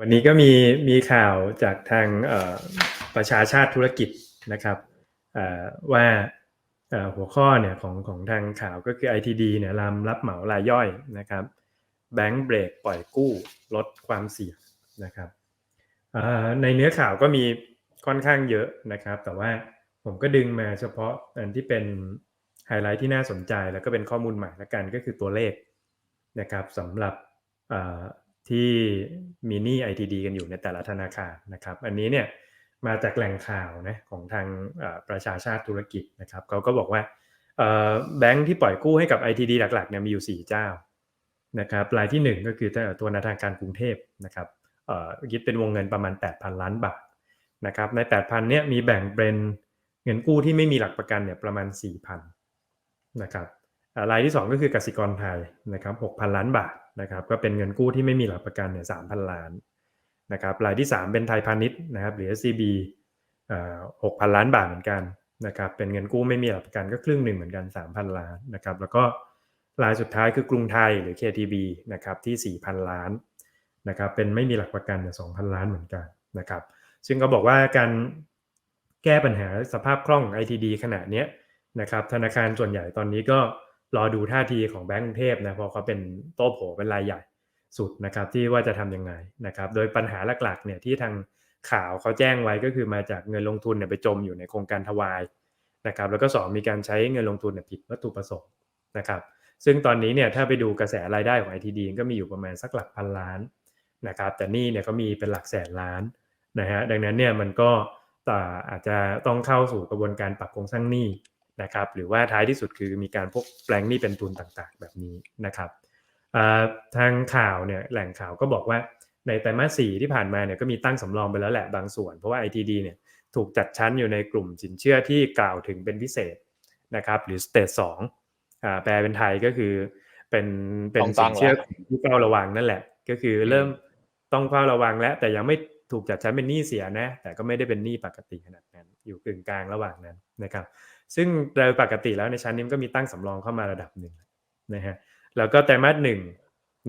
วันนี้ก็มีมีข่าวจากทางประชาชาติธุรกิจนะครับว่าหัวข้อเนี่ยของของทางข่าวก็คือ ITD เนี่ยรำรับเหมารายย่อยนะครับแบงก์เบรกปล่อยกู้ลดความเสี่ยงนะครับในเนื้อข่าวก็มีค่อนข้างเยอะนะครับ แต่ว่าผมก็ดึงมาเฉพาะอันที่เป็นไฮไลท์ที่น่าสนใจแล้วก็เป็นข้อมูลใหม่ละกันก็คือตัวเลขนะครับสำหรับ ที่มีหนี้ ITD กันอยู่ในแต่ละธนาคารนะครับ อันนี้เนี่ยมาจากแหล่งข่าวนะของทางประชาชาติธุรกิจนะครับเขาก็บอกว่าแบงค์ที่ปล่อยกู้ให้กับ ITD หลักๆเนี่ยมีอยู่ 4 เจ้านะครับรายที่ 1 ก็คือตัวธนาคารกรุงเทพนะครับคิดเป็นวงเงินประมาณ 8,000 ล้านบาทนะครับใน 8,000เนี่ยมีแบ่งเป็นเงินกู้ที่ไม่มีหลักประกันเนี่ยประมาณ 4,000นะครับ รายที่ 2 ก็คือกสิกรไทยนะครับ6,000ล้านบาทนะครับก็เป็นเงินกู้ที่ไม่มีหลักประกันเนี่ย3,000ล้านนะครับรายที่ 3 เป็นไทยพาณิชย์นะครับหรือ SCB หกพันล้านบาทเหมือนกันนะครับเป็นเงินกู้ไม่มีหลักประกันก็ครึ่งหนึ่งเหมือนกัน 3,000 ล้านนะครับแล้วก็รายสุดท้ายคือกรุงไทยหรือ KTB นะครับที่ 4,000 ล้านนะครับเป็นไม่มีหลักประกันเนี่ย2,000ล้านเหมือนกันนะครับซึ่งก็บอกว่าการแก้ปัญหาสภาพคล่อง ITD ขณะนี้นะครับธนาคารส่วนใหญ่ตอนนี้ก็ รอดูท่าทีของแบงก์กรุงเทพนะเพราะเขาเป็นโต้โผเป็นรายใหญ่สุดนะครับที่ว่าจะทํำยังไงนะครับโดยปัญหาหลักๆเนี่ยที่ทางข่าวเขาแจ้งไว้ก็คือมาจากเงินลงทุนเนี่ยไปจมอยู่ในโครงการทวายนะครับแล้วก็สองมีการใช้เงินลงทุนเนี่ยผิดวัตถุประสงค์นะครับซึ่งตอนนี้เนี่ยถ้าไปดูกระแสรายได้ของ ITD ก็มีอยู่ประมาณสักหลักพันล้านนะครับแต่นี่เนี่ยเขามีเป็นหลักแสนล้านนะฮะดังนั้นเนี่ยมันก็อาจจะต้องเข้าสู่กระบวนการปรับโครงสร้างหนี้ นะครับหรือว่าท้ายที่สุดคือมีการพวกแปลงหนี้เป็นทุนต่างๆ แบบนี้นะครับทางข่าวเนี่ยแหล่งข่าวก็บอกว่าในไตรมาสสี่ที่ผ่านมาเนี่ยก็มีตั้งสำรองไปแล้วแหละบางส่วน เพราะว่า ITD เนี่ยถูกจัดชั้นอยู่ในกลุ่มสินเชื่อที่กล่าวถึงเป็นพิเศษนะครับหรือสเตจสองแปลเป็นไทยก็คือเป็นเป็นสินเชื่อที่เฝ้าระวังนั่นแหละ ก็คือเริ่มต้องเฝ้าระวังแล้ว แต่ยังไม่ถูกจัดชั้นเป็นหนี้เสียนะ แต่ก็ไม่ได้เป็นหนี้ปกติขนาดนั้น อยู่กึ่งกลางระหว่างนั้นนะครับ ซึ่งโดยปกติแล้วในชั้นนี้ก็มีตั้งสำรองเข้ามาระดับหนึ่งนะฮะแล้วก็ไตรมาสหนึ่ง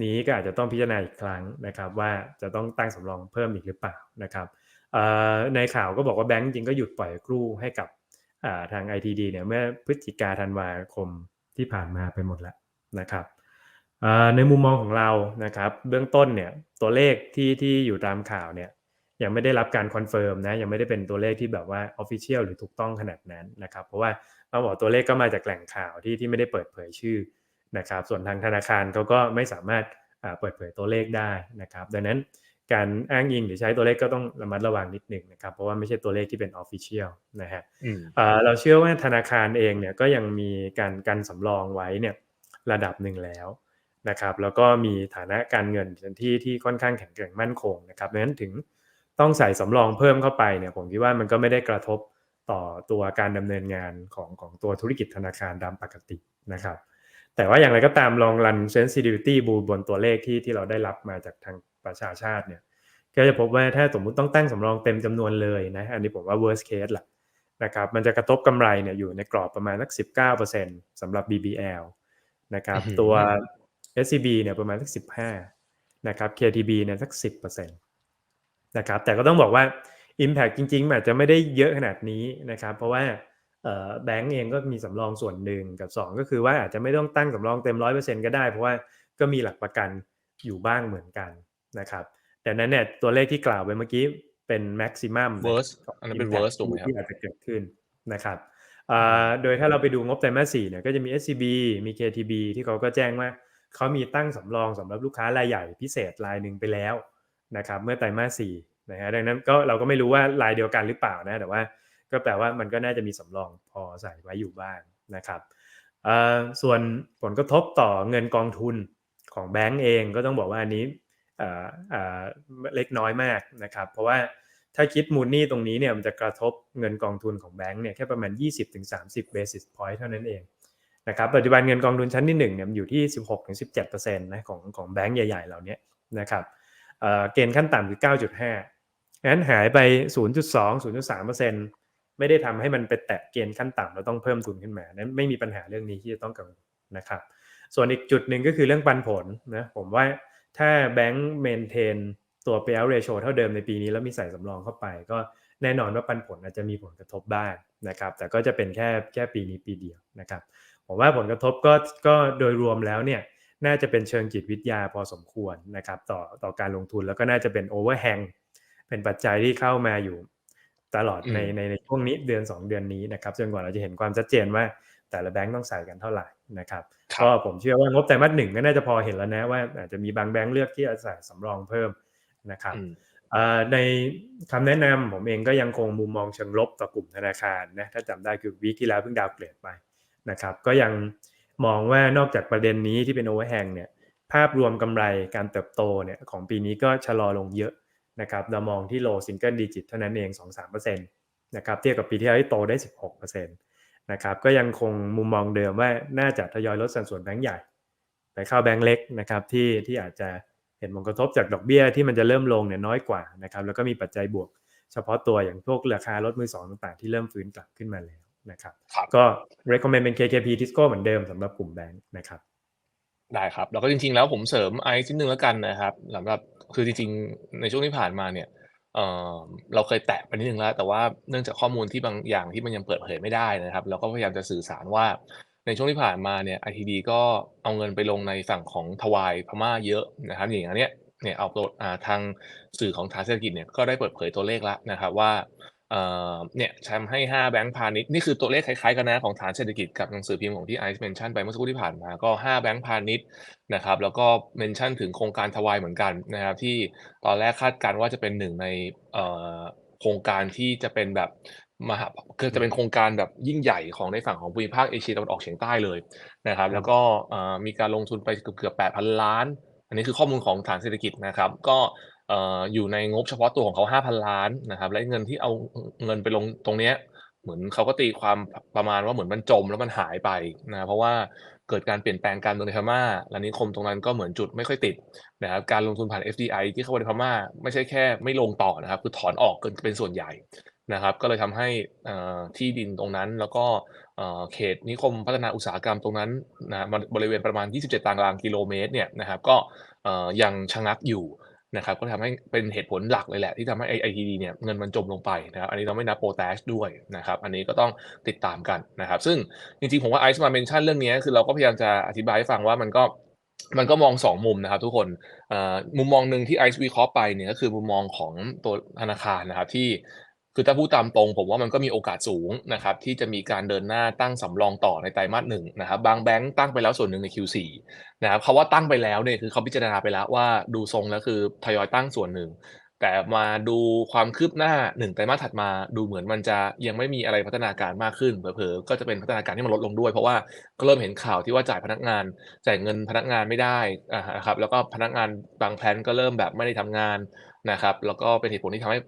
นี้ก็อาจจะต้องพิจารณาอีกครั้งนะครับว่าจะต้องตั้งสำรองเพิ่มอีกหรือเปล่านะครับในข่าวก็บอกว่าแบงก์จริงก็หยุดปล่อยกู้ให้กับทาง ITD เนี่ยเมื่อพฤศจิกาธันวาคมที่ผ่านมาไปหมดแล้วนะครับในมุมมองของเรานะครับ เบื้องต้นเนี่ยตัวเลขที่ที่อยู่ตามข่าวเนี่ย ยังไม่ได้รับการคอนเฟิร์มนะยังไม่ได้เป็นตัวเลขที่แบบว่าออฟฟิเชียลหรือถูกต้องขนาดนั้นนะครับ เพราะว่าเราบอกตัวเลขก็มาจากแหล่งข่าวที่ที่ไม่ได้เปิดเผยชื่อนะครับ ส่วนทางธนาคารเขาก็ไม่สามารถเปิดเผยตัวเลขได้นะครับ ดังนั้นการอ้างอิงหรือใช้ตัวเลขก็ต้องระมัดระวังนิดหนึ่งนะครับ เพราะว่าไม่ใช่ตัวเลขที่เป็นออฟฟิเชียลนะฮะเราเชื่อว่าธนาคารเองเนี่ยก็ยังมีการกันสำรองไว้เนี่ยระดับหนึ่งแล้วนะครับ แล้วก็มีฐานะการเงินที่ที่ค่อนข้างแข็งแกร่งมั่นคงนะครับดังนั้นถึง ต้องใส่สำรองเพิ่มเข้าไปเนี่ยผมคิดว่ามันก็ไม่ได้กระทบต่อตัวการดำเนินงานของของตัวธุรกิจธนาคารตามปกตินะครับ แต่ว่าอย่างไรก็ตามลองรัน sensitivity บูบนตัวเลขที่ที่เราได้รับมาจากทางประชาชาติเนี่ยก็จะพบว่าถ้าสมมุติต้องตั้งสำรองเต็มจำนวนเลยนะอันนี้ผมว่า worst case แหละนะครับมันจะกระทบกำไรเนี่ยอยู่ในกรอบประมาณสัก 19%สำหรับ BBL นะครับตัว SCB เนี่ยประมาณสัก 15นะครับ KTB เนี่ยสัก 10% นะครับแต่ก็ต้องบอกว่า Impact จริงๆอาจจะไม่ได้เยอะขนาดนี้นะครับ เพราะว่าแบงก์เองก็มีสำรองส่วนหนึ่งกับ 2 ก็คือว่าอาจจะไม่ต้องตั้งสำรองเต็มร้อยเปอร์เซ็นก็ได้ เพราะว่าก็มีหลักประกันอยู่บ้างเหมือนกันนะครับแต่นั้นเนี่ยตัวเลขที่กล่าวไปเมื่อกี้เป็นแม็กซิมัม worst อันนั้นเป็น worst ถูกไหมครับที่อาจจะเกิดขึ้นนะครับโดยถ้าเราไปดูงบไตรมาสสี่เนี่ยก็จะมี SCB มี KTB ที่เขาก็แจ้งว่าเขามีตั้งสำรองสำหรับลูกค้ารายใหญ่พิเศษรายหนึ่งไปแล้ว นะครับเมื่อไตรมาสสี่นะฮะดังนั้นก็เราก็ไม่รู้ว่ารายเดียวกันหรือเปล่านะแต่ว่าก็แปลว่ามันก็น่าจะมีสำรองพอใส่ไว้อยู่บ้างนะครับส่วนผลกระทบต่อเงินกองทุนของแบงก์เองก็ต้องบอกว่าอันนี้เล็กน้อยมากนะครับเพราะว่าถ้าคิดมูลนี่ตรงนี้เนี่ยมันจะกระทบเงินกองทุนของแบงก์เนี่ยแค่ประมาณ 20-30 basis point เท่านั้นเองนะครับปัจจุบันเงินกองทุนชั้นที่1เนี่ยอยู่ที่ 16-17%นะของของแบงก์ใหญ่ๆเหล่านี้นะครับ เกณฑ์ขั้นต่ำคือ 9.5งั้นหายไป 0.2 0.3%ไม่ได้ทำให้มันไปแตะเกณฑ์ขั้นต่ำเราต้องเพิ่มทุนขึ้นมา นั้นไม่มีปัญหาเรื่องนี้ที่จะต้องกังวลนะครับ ส่วนอีกจุดหนึ่งก็คือเรื่องปันผลนะ ผมว่าถ้าแบงก์เมนเทนตัว payout ratio เท่าเดิมในปีนี้แล้วมีใส่สำรองเข้าไป ก็แน่นอนว่าปันผลอาจจะมีผลกระทบบ้างนะครับ แต่ก็จะเป็นแค่แค่ปีนี้ปีเดียวนะครับ ผมว่าผลกระทบก็ก็โดยรวมแล้วเนี่ย น่าจะเป็นเชิงจิตวิทยาพอสมควรนะครับต่อต่อการลงทุนแล้วก็น่าจะเป็นโอเวอร์แฮงเป็นปัจจัยที่เข้ามาอยู่ตลอดในในในช่วงนี้เดือน 2 เดือนนี้นะครับจนกว่าเราจะเห็นความชัดเจนว่าแต่ละแบงก์ต้องใส่กันเท่าไหร่นะครับก็ผมเชื่อว่างบแต่มัดหนึ่งก็น่าจะพอเห็นแล้วนะว่าอาจจะมีบางแบงก์เลือกที่จะใส่สำรองเพิ่มนะครับในคำแนะนำผมเองก็ยังคงมุมมองเชิงลบต่อกลุ่มธนาคารนะถ้าจำได้คือวีคที่แล้วเพิ่งดาวเกรดไปนะครับก็ยัง มองว่านอกจากประเด็นนี้ที่เป็นโอเวอร์แฮงเนี่ยภาพรวมกำไรการเติบโตเนี่ยของปีนี้ก็ชะลอลงเยอะนะครับเรามองที่โลซิงเกิลดิจิตเท่านั้นเอง 2-3%นะครับเทียบกับปีที่แล้วที่โตได้ 16%นะครับก็ยังคงมุมมองเดิมว่าน่าจะทยอยลดสัดส่วนแบงก์ใหญ่ไปเข้าแบงก์เล็กนะครับที่ที่อาจจะเห็นผลกระทบจากดอกเบี้ยที่มันจะเริ่มลงเนี่ยน้อยกว่านะครับแล้วก็มีปัจจัยบวก เฉพาะตัวอย่างพวกราคารถมือสองต่างๆ ที่เริ่มฟื้นกลับขึ้นมาแล้ว นะครับก็ recommend เป็น KKP Tisco เหมือนเดิมสำหรับกลุ่มแบงค์นะครับได้ครับแล้วก็จริงๆแล้วผมเสริมไอซ์นิดนึงแล้วกันนะครับสำหรับคือจริงๆในช่วงที่ผ่านมาเนี่ยเออเราเคยแตะไปนิดนึงแล้ว แต่ว่าเนื่องจากข้อมูลที่บางอย่างที่มันยังเปิดเผยไม่ได้นะครับ เราก็พยายามจะสื่อสารว่าในช่วงที่ผ่านมาเนี่ยไอทีดีก็เอาเงินไปลงในฝั่งของทวายพม่าเยอะนะครับอย่างนี้เนี่ยเอาตัวทางสื่อของฐานเศรษฐกิจเนี่ยก็ได้เปิดเผยตัวเลขแล้วนะครับว่า เนี่ยทำให้ 5 แบงก์พาณิชย์นี่คือตัวเลขคล้ายๆกันนะของฐานเศรษฐกิจกับหนังสือพิมพ์ของที่ไอซ์เมนชั่นไปเมื่อสักครู่ที่ผ่านมาก็ 5 แบงก์พาณิชย์นะครับแล้วก็เมนชั่นถึงโครงการทวายเหมือนกันนะครับที่ตอนแรกคาดการว่าจะเป็นหนึ่งในโครงการที่จะเป็นแบบมหาคือจะเป็นโครงการแบบยิ่งใหญ่ของในฝั่งของภูมิภาคเอเชียตะวันออกเฉียงใต้เลยนะครับแล้วก็มีการลงทุนไปเกือบๆ8,000 ล้าน อันนี้คือข้อมูลของฐานเศรษฐกิจนะครับก็ อยู่ในงบเฉพาะตัวของเขา5,000ล้านนะครับ และเงินที่เอาเงินไปลงตรงนี้เหมือนเขาก็ตีความประมาณว่าเหมือนมันจมแล้วมันหายไปนะเพราะว่าเกิดการเปลี่ยนแปลงการเมืองในพม่าและนิคมตรงนั้นก็เหมือนจุดไม่ค่อยติดนะครับการลงทุนผ่าน FDI ที่เข้าไปในพม่าไม่ใช่แค่ไม่ลงต่อนะครับ คือถอนออกเกินเป็นส่วนใหญ่นะครับ ก็เลยทำให้ที่ดินตรงนั้นแล้วก็เขตนิคมพัฒนาอุตสาหกรรมตรงนั้นนะบริเวณประมาณ 27 ตารางกิโลเมตรเนี่ยนะครับก็ยังชะงักอยู่ นะครับก็ทำให้เป็นเหตุผลหลักเลยแหละ ที่ทำให้ไอทีดีเนี่ยเงินมันจมลงไปนะครับอันนี้เราไม่นับโปรแทสด้วยนะครับอันนี้ก็ต้องติดตามกันนะครับ ซึ่งจริงๆผมว่าไอซ์มาเมนชั่นเรื่องนี้คือเราก็พยายามจะอธิบายให้ฟังว่ามันก็มันก็มอง 2 มุมนะครับทุกคนมุมมองหนึ่งที่ไอซ์วิเคราะห์ไปเนี่ยก็คือมุมมองของตัวธนาคารนะครับที่ คือถ้าพูดตามตรงผมว่ามันก็มีโอกาสสูงนะครับที่จะมีการเดินหน้าตั้งสำรองต่อในไตรมาสหนึ่งนะครับบางแบงก์ตั้งไปแล้วส่วนหนึ่งใน Q4 นะครับเขาว่าตั้งไปแล้วเนี่ยคือเขาพิจารณาไปแล้วว่าดูทรงแล้วคือทยอยตั้งส่วนหนึ่งแต่มาดูความคืบหน้าหนึ่งไตรมาสถัดมาดูเหมือนมันจะยังไม่มีอะไรพัฒนาการมากขึ้นเผลอๆก็จะเป็นพัฒนาการที่มันลดลงด้วย เพราะว่าก็เริ่มเห็นข่าวที่ว่าจ่ายพนักงานจ่ายเงินพนักงานไม่ได้อ่าครับแล้วก็พนักงานบางแพลนก็เริ่มแบบไม่ได้ทำงาน นะครับแล้วก็เป็นเหตุผลที่ทำให้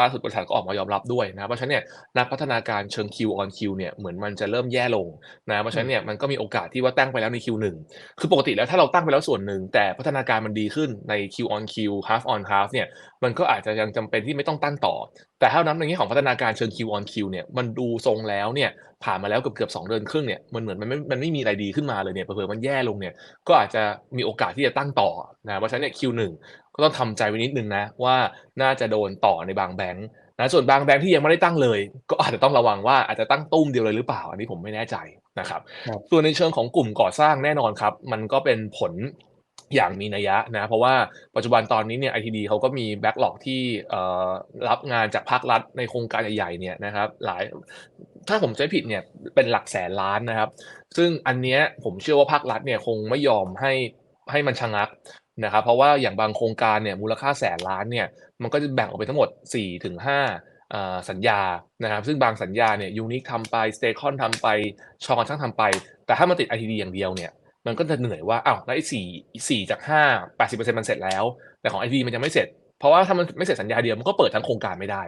ล่าสุดบริษัทก็ออกมายอมรับด้วยนะเพราะฉะนั้นเนี่ยนักพัฒนาการเชิง Q on Q เนี่ยเหมือนมันจะเริ่มแย่ลงนะเพราะฉะนั้นเนี่ยมันก็มีโอกาสที่ว่าตั้งไปแล้วใน Q1 คือปกติแล้วถ้าเราตั้งไปแล้วส่วนหนึ่ง แต่พัฒนาการมันดีขึ้นใน Q on Q half on half เนี่ยมันก็อาจจะยังจำเป็นที่ไม่ต้องตั้งต่อ แต่ถ้านับในแง่ของพัฒนาการเชิง Q on Q เนี่ยมันดูทรงแล้วเนี่ยผ่านมาแล้วเกือบเกือบสองเดือนครึ่งเนี่ยมันเหมือนมันไม่มันไม่มีอะไรดีขึ้นมาเลยเนี่ยเผื่อมันแย่ลงเนี่ยก็อาจจะมีโอกาสที่จะตั้งต่อนะเพราะฉะนั้นเนี่ย Q1 ก็ต้องทำใจไว้นิดนึงนะว่าน่าจะโดนต่อในบางแบงค์นะส่วนบางแบงค์ที่ยังไม่ได้ตั้งเลย ก็อาจจะต้องระวังว่าอาจจะตั้งตุ้มเดียวเลยหรือเปล่า อันนี้ผมไม่แน่ใจนะครับส่วนในเชิงของกลุ่มก่อสร้างแน่นอนครับ มันก็เป็นผล อย่างมีนัยยะนะเพราะว่าปัจจุบันตอนนี้เนี่ยไอทีดีเขาก็มีแบ็กหลอกที่รับงานจากภาครัฐในโครงการใหญ่ๆเนี่ยนะครับหลายถ้าผมจำผิดเนี่ยเป็นหลักแสนล้านนะครับ ซึ่งอันเนี้ยผมเชื่อว่าภาครัฐเนี่ยคงไม่ยอมให้ให้มันชะงักนะครับเพราะว่าอย่างบางโครงการเนี่ยมูลค่าแสนล้านเนี่ยมันก็จะแบ่งออกไปทั้งหมด4ถึง5สัญญานะครับซึ่งบางสัญญาเนี่ยยูนิคทำไปสเตคอนทำไปชองช่างทำไป แต่ถ้ามาติด ITD อย่างเดียวเนี่ย มันก็จะเหนื่อยว่าอ้าวแล้วไอ้สี่สี่จากห้าแปดสิบเปอร์เซ็นต์มันเสร็จแล้ว แต่ของ ITD มันยังไม่เสร็จ เพราะว่าถ้ามันไม่เสร็จสัญญาเดียวมันก็เปิดทั้งโครงการไม่ได้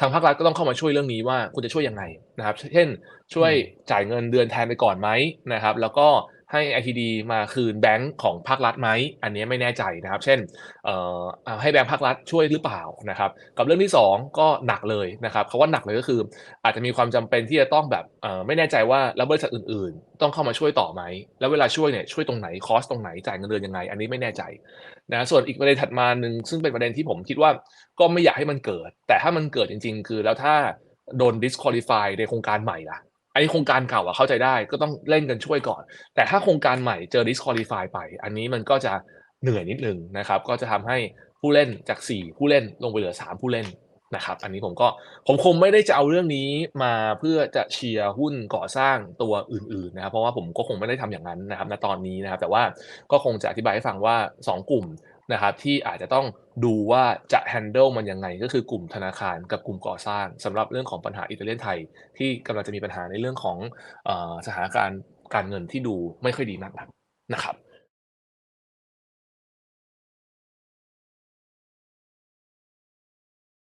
ทางภาครัฐก็ต้องเข้ามาช่วยเรื่องนี้ว่าคุณจะช่วยยังไงนะครับ เช่น ช่วยจ่ายเงินเดือนแทนไปก่อนไหมนะครับ แล้วก็ ให้ ITD มาคืนแบงก์ของภาครัฐไหมอันนี้ไม่แน่ใจนะครับ เช่นเอ่อให้แบงก์ภาครัฐช่วยหรือเปล่านะครับกับเรื่องที่ 2 ก็หนักเลยนะครับคำว่าหนักเลยก็คือ อาจจะมีความจำเป็นที่จะต้องแบบเอ่อไม่แน่ใจว่าแล้วบริษัทอื่น ๆ ต้องเข้ามาช่วยต่อไหมแล้วเวลาช่วยเนี่ยช่วยตรงไหนคอสตรงไหนจ่ายเงินเดือนยังไง อันนี้ไม่แน่ใจนะส่วนอีกประเด็นถัดมาหนึ่งซึ่งเป็นประเด็นที่ผมคิดว่าก็ไม่อยากให้มันเกิด แต่ถ้ามันเกิดจริง ๆ คือแล้วถ้าโดน disqualify ในโครงการใหม่ล่ะ ไอ้โครงการเก่าอะเข้าใจได้ก็ต้องเล่นกันช่วยก่อน แต่ถ้าโครงการใหม่เจอ disqualify ไป อันนี้มันก็จะเหนื่อยนิดนึงนะครับ ก็จะทำให้ผู้เล่นจาก 4 ผู้เล่นลงไปเหลือ 3 ผู้เล่นนะครับ อันนี้ผมก็ผมคงไม่ได้จะเอาเรื่องนี้มาเพื่อจะเชียร์หุ้นก่อสร้างตัวอื่นๆนะครับ เพราะว่าผมก็คงไม่ได้ทำอย่างนั้นนะครับณตอนนี้นะครับ แต่ว่าก็คงจะอธิบายให้ฟังว่า 2 กลุ่ม นะครับที่อาจจะต้องดูว่าจะ handle มันยังไงก็คือกลุ่มธนาคารกับกลุ่มก่อสร้างสำหรับเรื่องของปัญหาอิตาเลียนไทย ที่กำลังจะมีปัญหาในเรื่องของอสถานการณ์การเงินที่ดูไม่ค่อยดีมากนักนะครับ